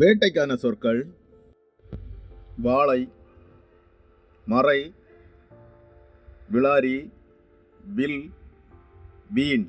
வேட்டைக்கான சொற்கள் வாழை மறை விளாரி வில் வீண்.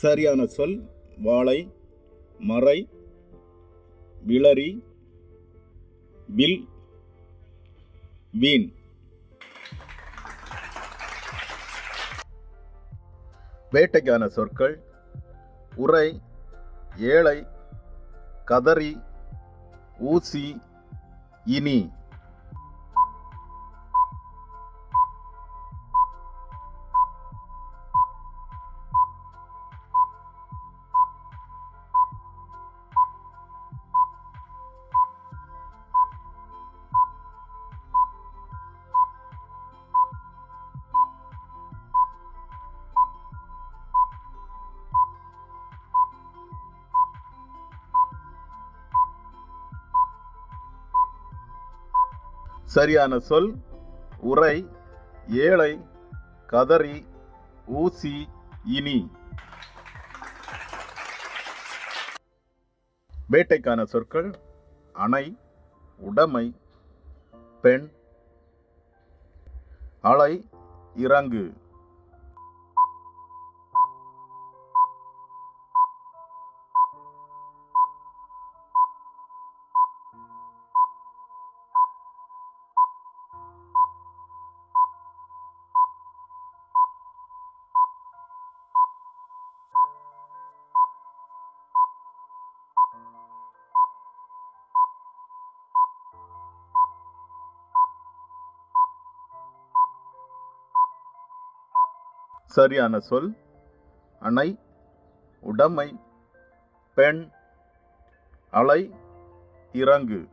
சரியான சொல் வாழை மறை விளரி வில் வீண். வேட்டைக்கான சொற்கள் உரை ஏழை கதறி ஊசி இனி. சரியான சொல் உரை ஏழை கதறி ஊசி இனி. வேட்டைக்கான சொற்கள் அணை உடைமை பெண் அலை இறங்கு. சரியான சொல். அணை உடைமை பெண் அலை இறங்கு.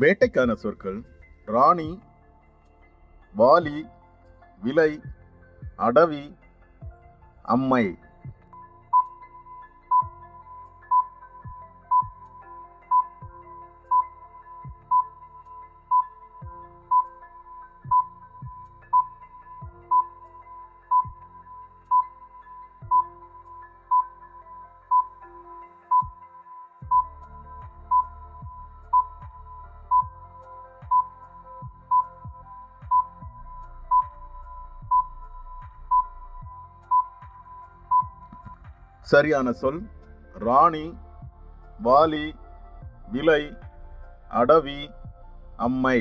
வேட்டைக்கான சொற்கள் ராணி வாலி விலை அடவி அம்மை. சரியான சொல். ராணி வாலி விலை அடவி அம்மை.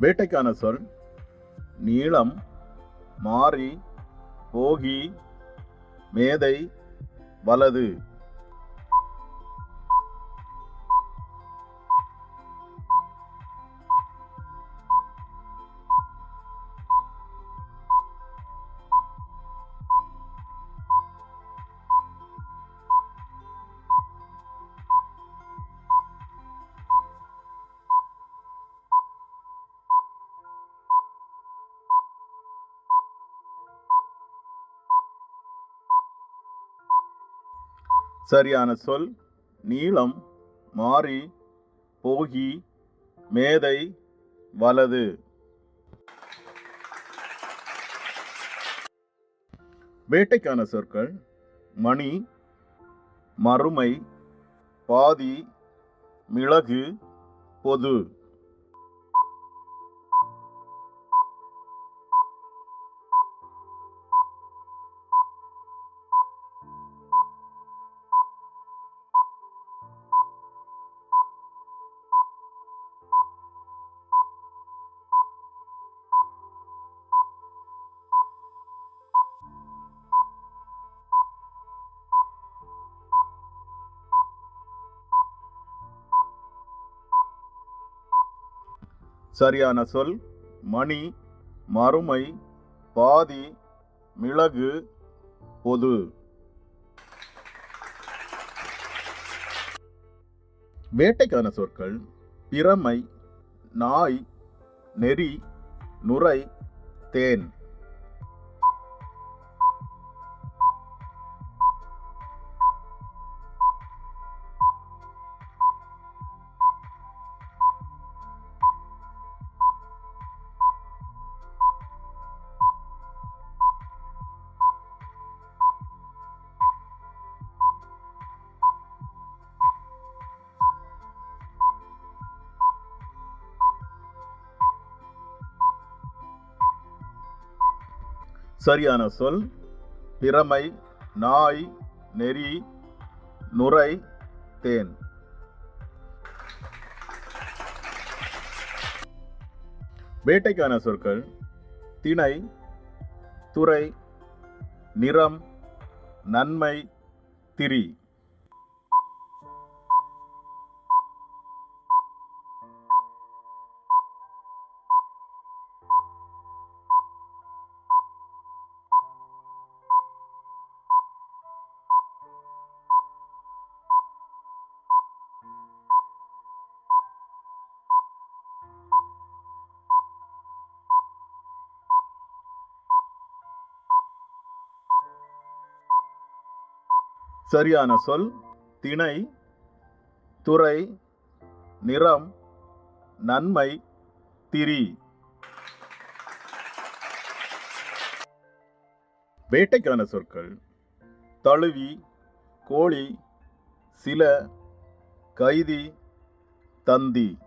வேட்டைக்கான சொல் நீளம் மாறி போகி மேதை வலது. சரியான சொல். நீளம் மாறி போகி மேதை வலது. வேட்டைக்கான சொற்கள் மணி மறுமை பாதி மிளகு பொது. சரியான சொல். மணி மறுமை பாதி மிளகு பொது. வேட்டைக்கான சொற்கள் பிரமை நாய் நெறி நுரை தேன். சரியான சொல். திறமை நாய் நெறி நுரை தேன். வேட்டைக்கான சொற்கள். திணை துறை நிறம் நன்மை திரி. சரியான சொல் திணை துறை நிறம் நன்மை திரி. வேட்டைக்கான சொற்கள் தழுவி கோழி சில கைதி தந்தி.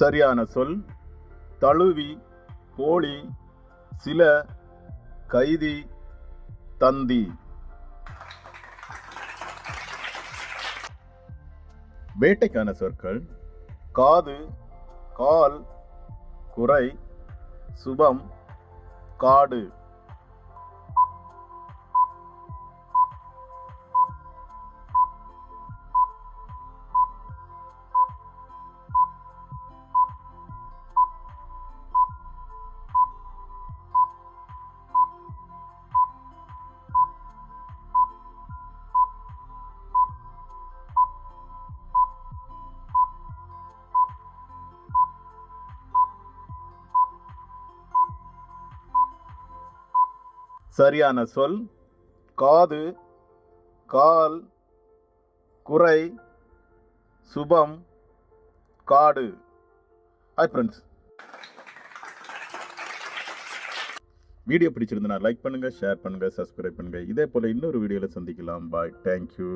சரியான சொல். தழுவி கோழி சில கைதி தந்தி. வேட்டைக்கான சொற்கள் காது கால் குறை சுபம் காடு. சரியான சொல். காது கால் குறை சுபம் காடு. ஹாய் ஃப்ரெண்ட்ஸ் வீடியோ பிடிச்சிருந்தனா லைக் பண்ணுங்கள் ஷேர் பண்ணுங்கள் சப்ஸ்கிரைப் பண்ணுங்கள் இதே போல் இன்னொரு வீடியோவில் சந்திக்கலாம். Bye thank you